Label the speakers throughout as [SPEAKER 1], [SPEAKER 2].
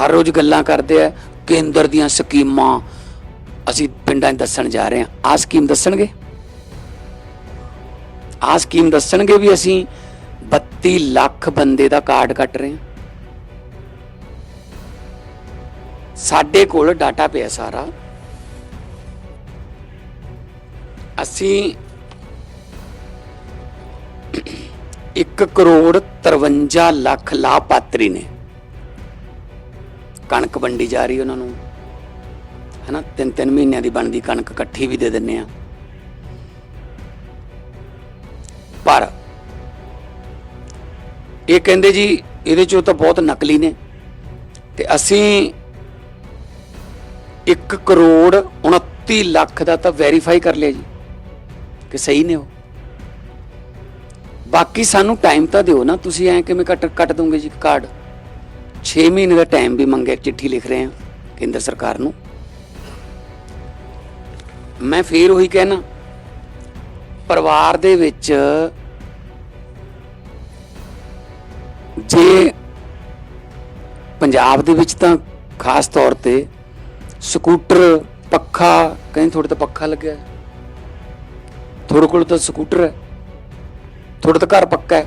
[SPEAKER 1] ਹਰ ਰੋਜ਼ ਗੱਲਾਂ ਕਰਦੇ ਆ ਕੇਂਦਰ ਦੀਆਂ ਸਕੀਮਾਂ ਅਸੀਂ ਪਿੰਡਾਂ 'ਚ ਦੱਸਣ ਜਾ ਰਹੇ ਹਾਂ। ਆਹ ਸਕੀਮ ਦੱਸਣਗੇ? ਆਹ ਸਕੀਮ ਦੱਸਣਗੇ ਵੀ ਅਸੀਂ 32 ਲੱਖ ਬੰਦੇ ਦਾ ਕਾਰਡ ਕੱਟ ਰਹੇ ਹਾਂ। ਸਾਡੇ ਕੋਲ ਡਾਟਾ ਪਿਆ ਸਾਰਾ। ਅਸੀਂ 1 ਕਰੋੜ 53 ਲੱਖ ਲਾਭਪਾਤਰੀ ਨੇ। ਕਣਕ ਵੰਡੀ ਜਾ ਰਹੀ ਉਹਨਾਂ ਨੂੰ। ਹਨਾ, ਤਿੰਨ ਤਿੰਨ ਮਹੀਨਿਆਂ ਦੀ ਬਣਦੀ ਕਣਕ ਇਕੱਠੀ ਵੀ ਦੇ ਦਿੰਨੇ ਆ। ਪਰ ਇਹ ਕਹਿੰਦੇ ਜੀ, ਇਹਦੇ ਚੋਂ ਤਾਂ ਬਹੁਤ ਨਕਲੀ ਨੇ। ਤੇ ਅਸੀਂ 1 ਕਰੋੜ 29 ਲੱਖ ਦਾ ਤਾਂ ਵੈਰੀਫਾਈ ਕਰ ਲਿਆ ਜੀ, ਕਿ ਸਹੀ ਨੇ ਉਹ। ਬਾਕੀ ਸਾਨੂੰ ਟਾਈਮ ਤਾਂ ਦਿਓ ਨਾ, ਤੁਸੀਂ ਐਂ ਕਿਵੇਂ ਕੱਟ ਕੱਟ ਦੋਗੇ ਜੀ ਕਾਰਡ 6 ਮਹੀਨੇ ਦਾ ਟਾਈਮ ਵੀ ਮੰਗਿਆ ਚਿੱਠੀ ਲਿਖ ਰਹੇ ਹਾਂ ਕੇਂਦਰ ਸਰਕਾਰ ਨੂੰ ਮੈਂ ਫੇਰ ਉਹੀ ਕਹਿਣਾ, ਪਰਿਵਾਰ ਦੇ ਵਿੱਚ ਜੇ ਪੰਜਾਬ ਦੇ ਵਿੱਚ ਤਾਂ ਖਾਸ ਤੌਰ ਤੇ ਸਕੂਟਰ, ਪੱਖਾ, ਕਹਿੰਦੇ ਥੋੜੇ ਤਾਂ ਪੱਖਾ ਲੱਗਿਆ ਹੈ। ਤੁਹਾਡੇ ਕੋਲ ਤਾਂ ਸਕੂਟਰ ਹੈ ਤੁਹਾਡਾ ਤਾਂ ਘਰ ਪੱਕਾ ਹੈ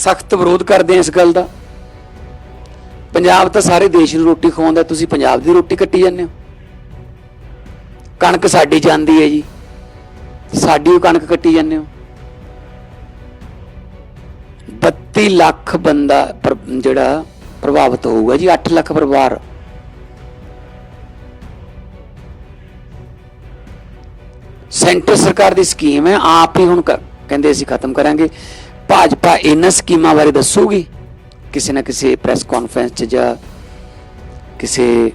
[SPEAKER 1] ਸਖਤ ਵਿਰੋਧ ਕਰਦੇ ਆ ਇਸ ਗੱਲ ਦਾ। ਪੰਜਾਬ ਤਾਂ ਸਾਰੇ ਦੇਸ਼ ਨੂੰ ਰੋਟੀ ਖਵਾਉਂਦਾ, ਤੁਸੀਂ ਪੰਜਾਬ ਦੀ ਰੋਟੀ ਕੱਟੀ ਜਾਂਦੇ ਹੋ। ਕਣਕ ਸਾਡੀ ਜਾਂਦੀ ਹੈ ਜੀ। ਸਾਡੀ ਉਹ ਕਣਕ ਕੱਟੀ ਜਾਂਦੇ ਹੋ। 32 ਲੱਖ ਬੰਦਾ ਜਿਹੜਾ ਪ੍ਰਭਾਵਿਤ ਹੋਊਗਾ ਜੀ 8 ਲੱਖ ਪਰਿਵਾਰ। ਸੈਂਟਰ ਸਰਕਾਰ ਦੀ ਸਕੀਮ ਹੈ, ਆਪ ਹੀ ਹੁਣ ਕਹਿੰਦੇ ਅਸੀਂ ਖਤਮ ਕਰਾਂਗੇ। ਭਾਜਪਾ ਇਹਨਾਂ ਸਕੀਮਾਂ ਬਾਰੇ ਦੱਸੂਗੀ? ਕਿਸੇ ਨਾ ਕਿਸੇ ਪ੍ਰੈਸ ਕਾਨਫਰੰਸ 'ਚ ਜਾਂ ਕਿਸੇ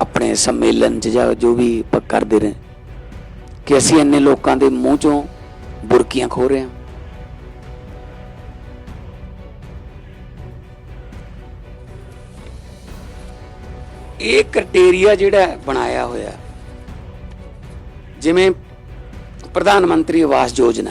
[SPEAKER 1] ਆਪਣੇ ਸੰਮੇਲਨ 'ਚ ਜਾਂ ਜੋ ਵੀ ਪ- ਕਰਦੇ ਰਹੇ। ਕਿ ਅਸੀਂ ਇੰਨੇ ਲੋਕਾਂ ਦੇ ਮੂੰਹ 'ਚੋਂ ਬੁਰਕੀਆਂ ਖੋ ਰਹੇ ਹਾਂ। ਇਹ ਕ੍ਰਾਈਟੇਰੀਆ ਜਿਹੜਾ ਬਣਾਇਆ ਹੋਇਆ, ਜਿਵੇਂ ਪ੍ਰਧਾਨ ਮੰਤਰੀ ਆਵਾਸ ਯੋਜਨਾ।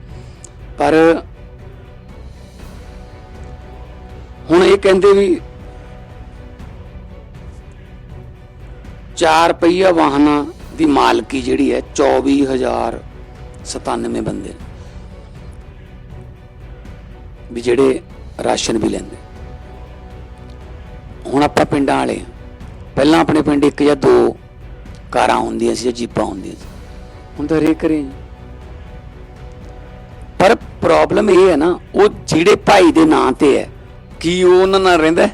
[SPEAKER 1] ਪਰ ਹੁਣ ਇਹ ਕਹਿੰਦੇ ਵੀ ਚਾਰ ਪਹੀਆ ਵਾਹਨਾਂ ਦੀ ਮਾਲਕੀ ਜਿਹੜੀ ਹੈ 24097 ਬੰਦੇ ਵੀ ਜਿਹੜੇ ਰਾਸ਼ਨ ਵੀ ਲੈਂਦੇ। ਹੁਣ ਆਪਾਂ ਪਿੰਡਾਂ ਵਾਲੇ ਹਾਂ। ਪਹਿਲਾਂ ਆਪਣੇ ਪਿੰਡ ਇੱਕ ਜਾਂ ਦੋ ਕਾਰਾਂ ਹੁੰਦੀਆਂ ਸੀ ਜਾਂ ਜੀਪਾਂ ਹੁੰਦੀਆਂ ਸੀ। ਹੁਣ ਤਾਂ ਹਰੇਕ ਘਰੇ ਪਰ ਪ੍ਰੋਬਲਮ ਇਹ ਹੈ ਨਾ, ਉਹ ਜਿਹੜੇ ਭਾਈ ਦੇ ਨਾਂ ਤੇ ਹੈ, ਕੀ ਉਹ ਉਹਨਾਂ ਨਾਲ ਰਹਿੰਦਾ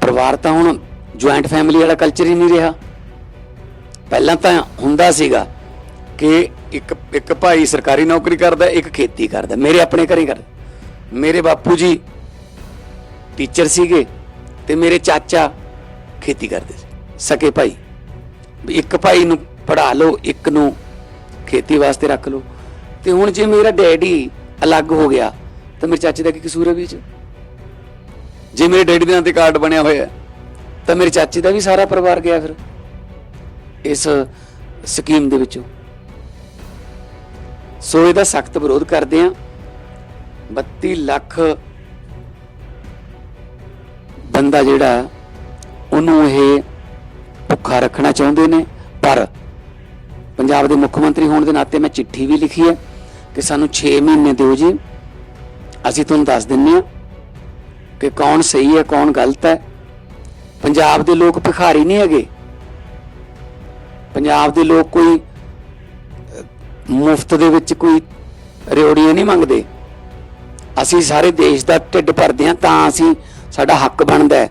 [SPEAKER 1] ਪਰਿਵਾਰ ਤਾਂ ਹੁਣ ਜੁਆਇੰਟ ਫੈਮਿਲੀ ਵਾਲਾ ਕਲਚਰ ਹੀ ਨਹੀਂ ਰਿਹਾ। ਪਹਿਲਾਂ ਤਾਂ ਹੁੰਦਾ ਸੀਗਾ ਕਿ ਇੱਕ ਇੱਕ ਭਾਈ ਸਰਕਾਰੀ ਨੌਕਰੀ ਕਰਦਾ, ਇੱਕ ਖੇਤੀ ਕਰਦਾ, ਮੇਰੇ ਆਪਣੇ ਘਰੇ ਕਰਦਾ। ਮੇਰੇ ਬਾਪੂ ਜੀ ਟੀਚਰ ਸੀਗੇ ਤੇ ਮੇਰੇ ਚਾਚਾ ਖੇਤੀ ਕਰਦੇ ਸੀ। ਸਕੇ ਭਾਈ, ਵੀ ਇੱਕ ਭਾਈ ਨੂੰ ਪੜਾ ਲਓ, ਇੱਕ ਨੂੰ ਖੇਤੀ ਵਾਸਤੇ ਰੱਖ ਲਓ। ਤੇ ਹੁਣ ਜੇ ਮੇਰਾ ਡੈਡੀ ਅਲੱਗ ਹੋ ਗਿਆ, ਤਾਂ ਮੇਰੇ ਚਾਚੇ ਦਾ ਕੀ ਕਸੂਰ ਹੈ ਵਿੱਚ ਜੇ? ਮੇਰੇ ਡੈਡੀ ਦੇ ਨਾਂ ਤੇ ਕਾਰਡ ਬਣਿਆ ਹੋਇਆ ਤਾਂ ਮੇਰੇ ਚਾਚੇ ਦਾ ਵੀ ਸਾਰਾ ਪਰਿਵਾਰ ਗਿਆ ਫਿਰ, ਇਸ ਸਕੀਮ ਦੇ ਵਿੱਚੋਂ। ਸੋ ਇਹਦਾ ਸਖਤ ਵਿਰੋਧ ਕਰਦੇ ਆ 32 ਲੱਖ ਬੰਦਾ ਜਿਹੜਾ, ਉਹਨੂੰ ਇਹ ਭੁੱਖਾ ਰੱਖਣਾ ਚਾਹੁੰਦੇ ਨੇ, ਪਰ ਪੰਜਾਬ ਦੇ ਮੁੱਖ ਮੰਤਰੀ ਹੋਣ ਦੇ ਨਾਤੇ ਮੈਂ ਚਿੱਠੀ ਵੀ ਲਿਖੀ ਹੈ ਕਿ ਸਾਨੂੰ 6 ਮਹੀਨੇ ਦਿਓ ਜੀ। ਅਸੀਂ ਤੁਹਾਨੂੰ ਦੱਸ ਦਿੰਨੇ ਆ ਕਿ ਕੌਣ ਸਹੀ ਹੈ, ਕੌਣ ਗਲਤ ਹੈ। ਪੰਜਾਬ ਦੇ ਲੋਕ ਭਿਖਾਰੀ ਨਹੀਂ ਹੈਗੇ। ਪੰਜਾਬ ਦੇ ਲੋਕ ਕੋਈ ਮੁਫਤ ਦੇ ਵਿੱਚ ਕੋਈ ਰਿਓੜੀਆਂ ਨਹੀਂ ਮੰਗਦੇ। ਅਸੀਂ ਸਾਰੇ ਦੇਸ਼ ਦਾ ਢਿੱਡ ਭਰਦੇ ਹਾਂ ਤਾਂ ਅਸੀਂ ਸਾਡਾ ਹੱਕ ਬਣਦਾ ਹੈ।